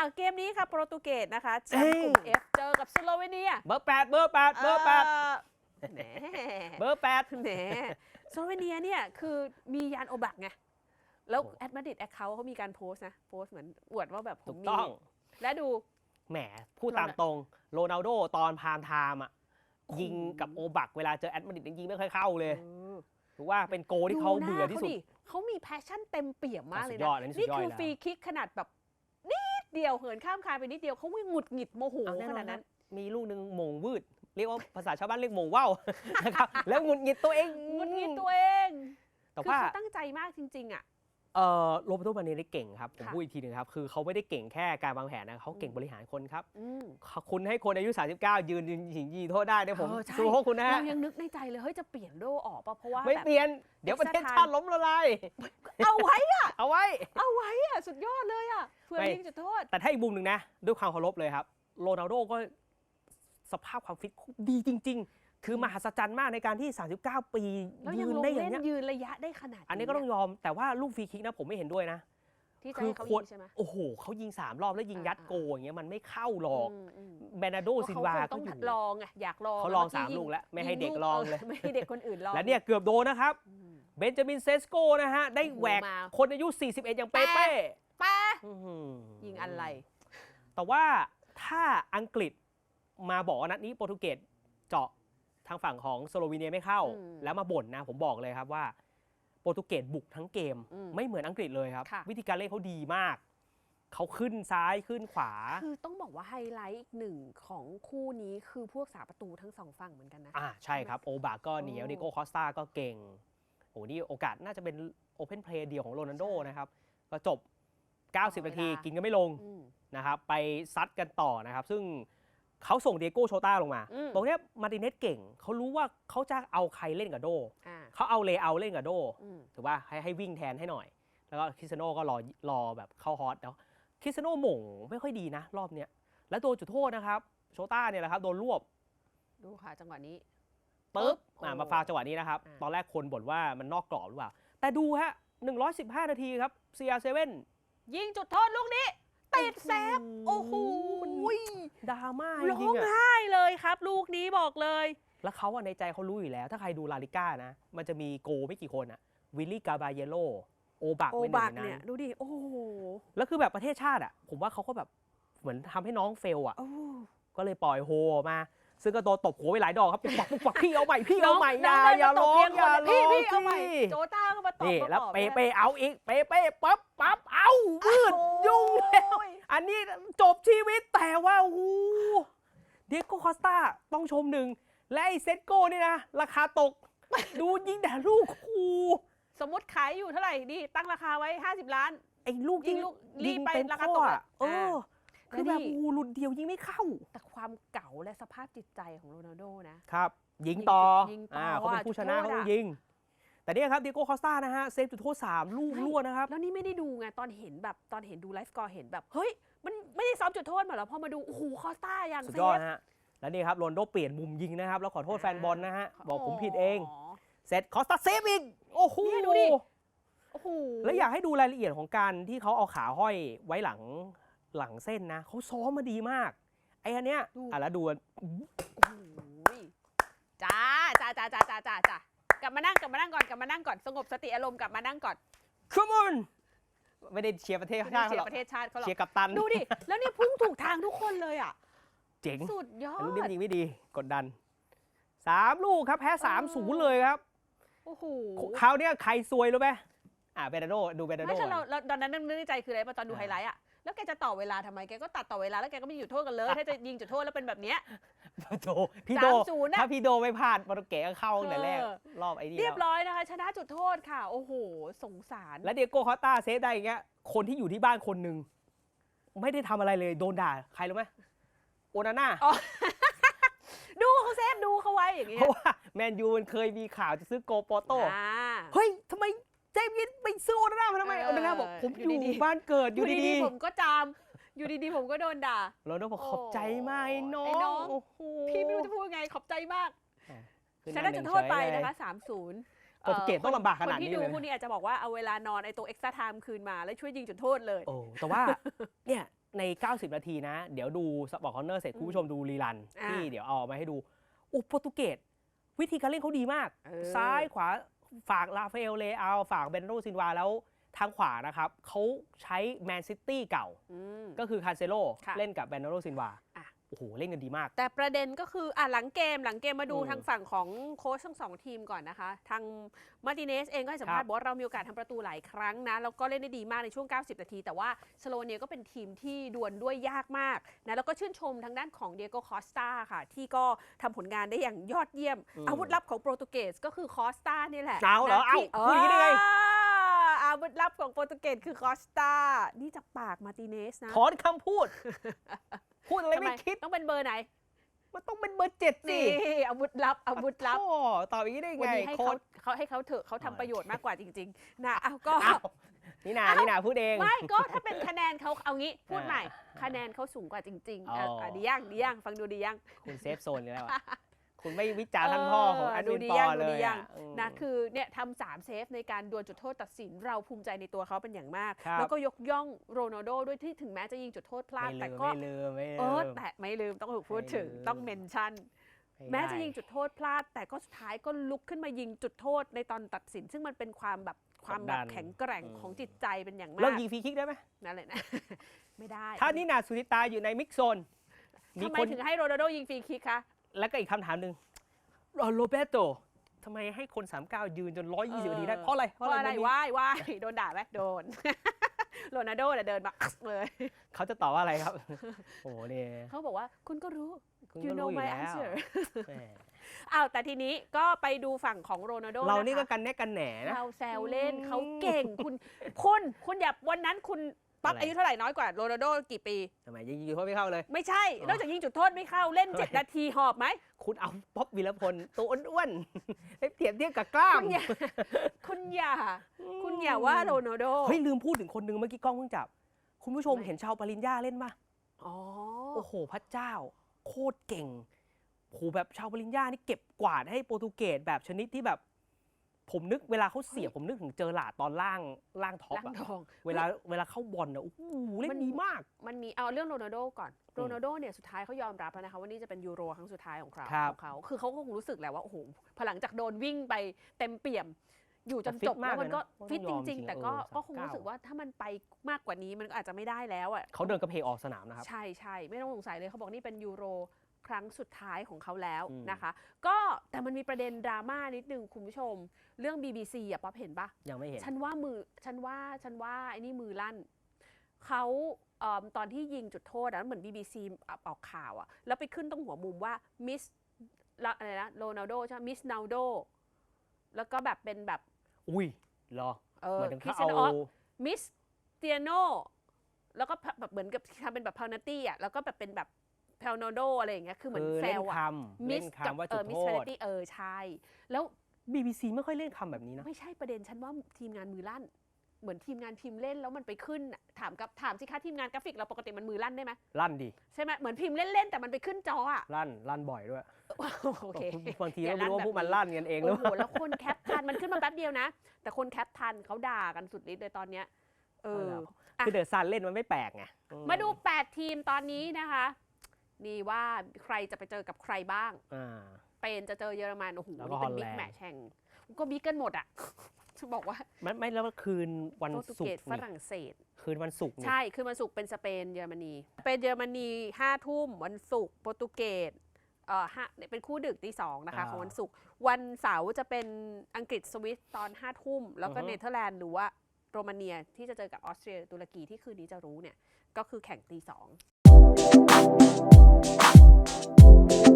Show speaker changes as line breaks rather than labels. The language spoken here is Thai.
อะเกมนี้ค่ะโปรตุเกสนะคะแชมป์กลุ่ม F เจอกับสโลเวเนีย
เบอร์แปดเบอร์แปดเบอร์แปด
เอ่อแหม
เบอร์แปด
แหมสโลเวเนียเนี่ยคือมียานโอบักไงแล้วแอดมาดิดแอคเคาท์เขามีการโพสต์นะโพสต์เหมือนอวดว่าแบบผ
ถู
ม
ก
มี
ต้อง
และดู
แหมพูดตามตรงโรนัลโดตอนพามไทม์อะยิงกับโอบักเวลาเจอแอดมาดริดยิงไม่ค่อยเข้าเลย
เออ
ถือว่าเป็นโกที่เขา
หน้
เบื่อที่สุด
ขาเขามีแพชชั่นเต็มเปี่ยมมากเลย
สุดย
นะ
อดอันนี้สุ
นี่
ดยอด
คือ
แล้ว
ฟรีคิกขนาดแบบนิด เดียวเหินข้ามคานไปนิดเดียวเขาวิ่งหงุดหงิดโมโห
เอาแน่
ข
นอน
นาดนั้น
มีลูกหนึ่งหม่งวืด เรียกว่าภาษาชาวบ้านเรียกหม่งว่าว นะครับแล้วหงุดหงิดตัวเอง
หงุดหงิดตัวเอง
แต่
คือ
ว่า
เขาตั้งใจมากจริงๆอะ
เออโรเบโตมาเนได้เก่งครับ ผม
ค่ะ
พูดอีกทีหนึงครับ คือเขาไม่ได้เก่งแค่การวางแผนนะเขาเก่ง
อืม
บริหารคนครับ
อืม
คุณให้คนอายุ 39 ยืนยืนยิงยีโทษได้เนี่ยผม
เออใช่
สู้พวกคุณนะฮะ
เรายังนึกในใจเลยเฮ้ยจะเปลี่ยนโดออกป่ะเพราะว่า
ไม่
แบบ
เปลี่ยน เดี๋ยวประเทศชาติล้มละลาย
เอาไว้อะ
เอาไว้
เอาไว้อะสุดยอดเลยอะเพื่อ
ไม่
ยิงจุดโทษ
แต่ถ้าอีกมุมหนึ่งนะ ด้วยความเคารพเลยครับ โรนัลโดก็สภาพความฟิตดีจริงๆ คือมหัศจรรย์มากในการที่ 39 ปี
แล้วยั
ยื
ง
น
ลง
ได้อย่า
เล่
ง
น
เนี้ย
ยืนระยะได้ขนาด
อันนี้ก็ต้องยอมแต่ว่าลูกฟรีคิกนะผมไม่เห็นด้วยนะ
ที่จะ
คือ
ให้เขา
คว
ยิ
ร
งใช่ไหม
โอ้โหเขายิง 3 รอบแล้วยิงยัด
อ่า
โกอย่างเงี้ยมันไม่เข้าหรอก
อืมอืม
เบนาโด
ก็
ซิน
เขา
วา
คง
ก็
ต้อง
อยู่
ลองไงอยากลอง
เขาลอง
มื่
สาม
ยิ
ลูกแล้ว ไม่ให้
ยิ
เด็ก
ลู
ลอง
เเล
ย
ไม่ให้เด็กคนอื่นลอง
และเนี่ยเกือบโดนนะครับ
อืม
เบนจามินเซสโกนะฮะ ได้
โอ้โห
แหวก
มา
คนอายุ 41 อย่างเป๊ะ
แปะ
ๆ
ปะ
อื้อหือ
ยิงอะไร
แต่ว่าถ้าอังกฤษมาบอกว่านัดนี้โปรตุเกสเจาะ ทางฝั่งของสโลวีเนียไม่เข้า
อืม
แล้วมาบ่นนะผมบอกเลยครับว่า โปรตุเกสบุกทั้งเกม
อืม
ไม่เหมือนอังกฤษเลยครับ
ค่ะ
วิธีการเล่นเขาดีมาก เขาขึ้นซ้ายขึ้นขวา
คือต้องบอกว่าไฮไลท์อีกหนึ่งของคู่นี้คือพวกสาประตูทั้งสองฝั่งเหมือนกันนะ
อ่าใช่ครับ โอบาก็เหนียว
โอ้
ดิโก้คอสตาก็เก่งโอ้นี่โอกาสน่าจะเป็นโอเพนเพลย์เดียวของโรนัลโดนะครับ ก็จบ 90 นาทีกินกันไม่ลง
อืม
นะครับไปซัดกันต่อนะครับ ซึ่ง เขาส่งเดียโก้โชต้าลงมา
อืม
ตรงเนี้ยมาร์ติเนสเก่ง เขารู้ว่าเขาจะเอาใครเล่นกับโด
อ่า
เขาเอาเลเอาเล่นกับโด
อืม
ถือว่าให้ให้วิ่งแทนให้หน่อย แล้วก็คริสเตยโนก็รอรอแบบเข้าฮอตแล้วคริสเตยโนหม่งไม่ค่อยดีนะ รอบเนี้ยแล้วโดนจุดโทษนะครับโชต้าเนี่ยแหละครับโดนรวบ
ดูค่ะจังหวะนี้
ปึ๊บ
โอ้
อ่ามาฟาวจังหวะนี้นะครับ
อ่า
ตอนแรกคนบ่นว่ามันนอกกรอบหรือเปล่า แต่ดูฮะ 115 นาทีครับ CR7
ยิงจุดโทษลูกนี้ ติดแซฟโอ้โห
ดราม่าจ
ร้อ
ริง
ง
ๆอะ
ไห้เลยครับ ลูกนี้บอกเลย
แล้วเขาอะในใจเขารู้อยู่แล้ว ถ้าใครดูลาลิก้านะ มันจะมีโกไม่กี่คนอะวิลลี่กาบาเยโลโอบัก
โอ
เป็นหนึ่
บั
ง
ก
ใน
เนี่
นั้
ย
น
ดูดิโอ้โห
แล้วคือแบบประเทศชาติอะผมว่าเขาก็แบบเหมือนทำให้น้องเฟลอะ
โอ้
ก็เลยปล่อยโฮออกมา ซึ่งก็โดนตบหัวไปหลายดอกครับปุ๊บปักปุ๊บปักพี่เอาใหม่พี่เอาใหม่อย่า
น้ง
อย่า
เดิน
ร้อ
มางตบเลี้ย
อย่า
คน
ร้
พี่
อง
พี่เอาใหม่
สิ
โจต้าก็มาตบ
นี่
มา
แล้ว
ตอบ
เปเป้เอาอีกเปเป้ปั๊บปั๊บเอาวืด
โอ้
ยุ่งแล้วอันนี้จบชีวิตแต่ว่าโอ้โหเดียโก้คอสตาต้องชมหนึ่งและไอ้เซตโก้นี่นะ ราคาตก ดูยิงแต่ลูกคู
สมมติขายอยู่เท่าไหร่ดีตั้งราคาไว้ 50 ล้าน
ไอ้ลูก
ยิงลูกรีบไป
เต็ม
ราคา
ข้อ
ตก
อะ
อะ
เออ
อ่า
คือแบบ
แล้วนี่
โอ้โหหลุดเดียวยิงไม่เข้า
แต่ความเก่าและสภาพจิตใจของโรนัลโดนะ
ครับ ยิงต่อ
ยิงต่ออ่
อ่าเขาเป็น
อะ
ผู้ชนะ
จุดโทษ
เขาต้อง
อะ
ยิง แต่เนี่ยครับเดียโก้คอสตานะฮะเซฟจุดโทษสามลูก
ใช่
รวดนะครับ
แล้วนี่ไม่ได้ดูไงตอนเห็นแบบตอนเห็นดูไลฟ์สกอร์เห็นแบบ เฮ้ย มันไม่ได้ซ้อมจุดโทษมาเหรอพอมาดูโอ้โหคอสตาอย่าง
สุด
เซ
ยอด
ฟ
นะฮะแล้วนี่ครับโรนลโดเปลี่ยนมุมยิงนะครับแล้วขอโทษแฟนบอลนะฮะบอกผมผิดเองเสร็จคอสตาเซฟอีกโอ้โห
เนี่ยดูดิโอ้โห
แล้วอยากให้ดูรายละเอียดของการที่เขาเอาขาห้อยไว้หลัง หลังเส้นนะเขาซ้อมมาดีมาก ไอ้อันเนี้ย
ดู
อะแล้วดูอัน
โอ้โหจ้าจ้าจ้าจ้าจ้าจ้าจ้ากลับมานั่งกลับมานั่งก่อนกลับมานั่งก่อนสงบสติอารมณ์กลับมานั่งก่อน
come on ไม่ได้เชียร์ประเทศ
ไม่
ชา
ได้
ติ
เชีย
เขาหรอก
ร์ประเทศชาติเขาหรอก
เชียร์กัปตัน
ดูดิ แล้วเนี่ยพุ่งถูกทางทุกคนเลยอะ
เจ๋ง
สุดยอ
แต่
ด
ลูกนี้มันยิงไม่ดีกดดันสามลูกครับแพ้สามศูนย์เลยครับ
โอ้โห
คราวเนี้ยใครซวยรู้ไหมอ่าเบรนาโดดูเบรนาโด
ไม่ใช่เราเราตอนนั้นนึกในใจคืออะไรป่ะตอนดู
อ่า
ไฮไลท์อะ แล้วแกจะต่อเวลาทำไมแกก็ตัดต่อเวลาแล้วแกก็ไม่หยุดโทษกันเลย ถ้าจะยิงจุดโทษแล้วเป็นแบบเนี้ย
โดพี่โด
สามศูนย์อะ
ถ้าพี่โดไม่พลาดโปรตุเกสก็เข้าตั้งแต่แรก
เออ
รอบไอ้นี่
เรียบ
แล้ว
ร้อยนะคะ ชนะจุดโทษค่ะ โอ้โห สงสาร
แล้วเดียโก้คอสตาเซฟได้อย่างเงี้ยคนที่อยู่ที่บ้านคนหนึ่งไม่ได้ทำอะไรเลยโดนด่าใครรู้ไหมโอนาน่า
อ๋อ ดูเขาเซฟดูเขาไว้อย่างเงี้
เพ
ย
ราะว่าแมนยูมันเคยมีข่าวจะซื้อโกโปโต้
อ่า
เฮ้ยทำไม เจมส์ยินไปซื้อโอนาน่ามาทำไม
เออ
โอนาน่าบอกผม
อ
อยู่ยู่
ดีๆ
บ้านเกิดอ
อยู่ยู่
ดี
ดีๆผมก็จามอยู่ดีๆผมก็โดนด่า
ๆแล้วโดบอกขอบใจมากไอ้น้
ไอ้น้
อ
องง
โอ้โห
พี่ไม่รู้จะพูดไงขอบใจมาก
ขึ้น
ช
มา
นะ
ห
จุ
ง
ดโทษไป
เฉยเลย
นะคะ3-0
โปรตุเกสต้องลำบากขนาดนี้
คนที่ดู
เลย
พวกนี้อาจจะบอกว่าเอาเวลานอนไอ้ตัวเอ็กซ์ตร้าไทม์คืนมาแล้วช่วยยิงจุดโทษเลย
โอ้แต่ว่าเนี่ยใน 90 นาทีนะ เดี๋ยวดูสปอร์ตคอนเนอร์เสร็จ
อืม
คุณผู้ชมดูรีรัน
อ่า
ที่เดี๋ยวเอามาให้ดู อุยโปรตุเกสวิธีการเล่นเขาดีมาก
เออ
ซ้ายขวา ฝากลาฟาเอลเลอาฝากเบนโรซินวาแล้วทางขวานะครับเขาใช้แมนซิตี้เก่า
อืม
ก็คือคาเซโล
ค่ะ
เล่นกับเบนโรซินวา
อะ
โอ้โหเล่นกันดีมาก
แต่ประเด็นก็คืออะหลังเกมหลังเกมมาดู
อืม
ทางฝั่งของโค้ชทั้งสองทีมก่อนนะคะ ทางมาร์ติเนสเองก็ให้สัมภาษ
ครั
ณ์
บ
บอกว่าเรามีโอกาสทำประตูหลายครั้งนะ แล้วก็เล่นได้ดีมากในช่วง 90 นาที แต่ว่าสโลเนียก็เป็นทีมที่ดวลด้วยยากมากนะแล้วก็ชื่นชมทางด้านของเดียโกคอสตาค่ะ ที่ก็ทำผลงานได้อย่างยอดเยี่ยม
อืม
อาวุธลับของโปรตุเกสก็คือคอสตานี่แหละ
เอาเหรอ
นะ
เอ้า
ที่
พูดอย่างนี้ได้ไง
เอออาวุธลับของโปรตุเกสคือคอสตานี่จากปากมาร์ติเนสนะ
ถอนคำพูด พูดอะไร
ทำไม
ไม่คิด
ต้องเป็นเบอร์ไหน
มันต้องเป็นเบอร์เจ็ดสิ
นี่อาวุธลับอาวุธลับ
โอ้ตอบอย่างนี้ได้
วัน
ไง
นี้ให้
โค้
เขา
ช
เขาให้เขาเถอะเขาทำประโยชน์มากกว่าจริง ๆ นะเอาก็
อ้าวนี่นานี่นาพูดเอง
ไม่ก็ถ้าเป็นคะแนนเขาเอางี้พูดใหม่
อ่า
คะแนนเขาสูงกว่าจริงๆ
อ๋อ
อะอะดียังดียังฟังดูดียัง
คุณเซฟโซนอยู่แล้วอะ คุณไม่วิจารณ์ท่านพ่อของ
เออ
อัน
ดู
วิน
ดี
ปอ
ยัง
เล
ดูดี
ย
ยั
อะ
ง
อืม
นะคือเนี่ยทำสามเซฟในการดวลจุดโทษตัดสินเราภูมิใจในตัวเขาเป็นอย่างมาก
ครับ
แล้วก็ยกย่องโรนัลโดด้วยที่ถึงแม้จะยิงจุดโทษพลาด
ไม่
แต่
ลืม
ก็
ไม่ลืมไม่
เอ
ลื
อ
ม
แต่ไม่ลืมต้องถูกพูดถึง
ไม่ลืม
ต้องเมนชั่นแม้จะยิง
ได้
จุดโทษพลาด แต่ก็สุดท้ายก็ลุกขึ้นมายิงจุดโทษในตอนตัดสิน ซึ่งมันเป็นความแบบความแบบ
กดดัน
แข็งแกร่ง
อืม
ของจิตใจเป็นอย่าง
เลิ
มากก
ยิงฟรีคิกได้ไหม
นั่นแหละนะไม่ได้
ถ้านี่นาสุธิตาอยู่ในมิกโซนมี
ทำไม
คน
ถึงให้โรนัลโดยิงฟรีคิกคะ
แล้วก็อีกคำถามหนึ่งโรเบโตทำไมให้คน 39 ยืนจน 120นาทีได้ เพราะอะไร
เพราะอะไร
มันมี
ว่ายว่ายโดนด่าไหมโดนโรนัลโดเนี่ยเดินมาเลย
เขาจะตอบว่าอะไรครับ โอ้โหเนี่ย
เขาบอกว่าคุณก็รู้
คุณ
you
ก็
know
รู้อยู่
my
แล้ว
answer
แหม
อ้าวแต่ทีนี้ก็ไปดูฝั่งของโรนัลโด
เรานี่ะ
คะ
ก็กันแน่กันแหนนะ
เราแซวเล่น
อืม
เขาเก่งคุณ คุณคุณอย่าวันนั้นคุณ ปั๊บ
อะไร
อายุเท่าไหร่น้อยกว่าโรนัลโดกี่ปี
ทำไมยิงยิงเขาไม่เข้าเลย
ไม่ใช่
อ๋อ
นอกจากยิงจุดโทษไม่เข้าเล่น
ทำไม
7นาทีหอบไหม
คุณเอาป๊อปวีรพลตัวอ้วนๆไปเปรียบเทียบกับกล้า
คุ
ม
ณอย่า คุณอย่า คุณอย่าว่าโรนัลโด
เฮ้ยลืมพูดถึงคนหนึงเมื่อกี้กล้องเพิ่งจับ คุณผู้ชม
ไม่
เห็นชาวปริญญาเล่นป่ะ
อ๋อ
โอ้โหพระเจ้า โคตรเก่งโหแบบชาวปริญญานี่เก็บกวาดให้โปรตุเกสแบบชนิดที่แบบ ผมนึกเวลาเขาเสียบผมนึกถึงเจอหลาดตอนล่างล่างท็อป
ล้าง
อะ
ทอง
เวลาเวลาเข้าบอลอะโอ้โหเล่
มัน
นดีมาก
มันมีเอาเรื่องโรนัลโดก่อนโรนัลโดเนี่ยสุดท้ายเขายอมรับแล้วนะคะว่านี่จะเป็นยูโรครั้งสุดท้ายของเขา
ครับ
ของเขาคือเขาก็คงรู้สึกแหละว่าโอ้โหพอหลังจากโดนวิ่งไปเต็มเปี่ยม อยู่จน
แต่ฟิต
จบแล้ว
มาก
มันก็
เลยนะ
ฟิต
ต้
จ
องยอม
ริง
จริ
ๆ
ง
แต่ก็
เออ
ก็คง
39
รู้สึกว่าถ้ามันไปมากกว่านี้มันก็อาจจะไม่ได้แล้วอะ
เขาเดินกระเพกออกสนามนะครับ
ใช่ใช่ไม่ต้องสงสัยเลยเขาบอกนี่เป็นยูโร ครั้งสุดท้ายของเขาแล้ว
อืม
นะคะ ก็แต่มันมีประเด็นดราม่านิดนึงคุณผู้ชม เรื่อง BBC อะป๊อปเห็นปะ
ยังไม่เห็น
ฉันว่ามือฉันว่าฉันว่าไอ้นี่มือลั่นเขาเอิ่มตอนที่ยิงจุดโทษอะเหมือน BBC อออกข่าวอะแล้วไปขึ้นตรงหัวมุมว่ามิสอะไรนะโรนัลโดใช่ไหมมิสนาโดแล้วก็แบบเป็นแบบ
อุ้ยเหรอ
เอ
เห
อ
มือนถึง
คริ
เขา
สเตีย
เอา
โนมิสเตียโนแล้วก็แบบเหมือนกับทำเป็นแบบพานาตี้อะแล้วก็แบบเป็นแบบเพลโนโดอะไรอย่างเงี้ยคือเหมือน
คือ
แซ
เล่น
วอะ
คำ
มิ
เล่
ส
น
กับ
คำว่า
เอ
จุ
อ
ด
มิส
โท
พานา
ษ
ตี้เออใช่ แล้ว
BBC ไม่ค่อยเล่นคำแบบนี้นะ
ไม่ใช่ประเด็นฉันว่าทีมงานมือลั่น เหมือนทีมงานพิมพ์เล่นแล้วมันไปขึ้นน่ะถามกับถามสิคะทีมงานกราฟิกเราปกติมันมือลั่นได้ไหม
ลั่นดิ
ใช่ไหมเหมือนพิมพ์เล่น ๆ แต่มันไปขึ้นจออะ
ลั่น ลั่นบ่อยด้วย
โอเค
บางที
อย่า
ก็ไม่รู้ว่า
ลั่น
พวกมัน
แบบนี้
ลั่นกันเองหรือ
โอ้
เป
โห
ล่า
แล้วคนแคปทันมันขึ้นมาแป๊บเดียวนะ แต่คนแคปทันเขาด่ากันสุดฤทธิ์เลยตอนเนี้ยเออ
เอาล่ะ
อะ
คือเดอะซันเล่นมันไม่แปลกไงอื
มาดู 8 ทีมตอนนี้นะคะ นี่ว่าใครจะไปเจอกับใครบ้าง
อ่า
สเปนจะเจอเยอรมันโอ้โห
แล้วก็
นี่เป็นบิ๊ก
ฮอลแลนด์
แมตช์แห่งก็บิ๊กกันหมดอะ จะบอกว่า
ไม่ไม่แล้วคืนวัน
โปรตุ
ศุ
เก
ก
ส
ร์
ฝ
นี่
รั่งเศส
คืนวันศุกร์นี่
ใช่ คือวันศุกร์เป็นสเปนเยอรมนี เป็นเยอรมนีห้าทุ่มวันศุกร์โปรตุเกสเอ่อห้าเป็นคู่ดึกตีสองนะคะของวันศุกร์วันเสาร์จะเป็นอังกฤษสวิสตอนห้าทุ่ม แล้วก็เนเธอร์แลนด์หรือว่าโรมาเนียที่จะเจอกับออสเตรียตุรกีที่คืนนี้จะรู้เนี่ย ก็คือแข่งตีสอง Thank you.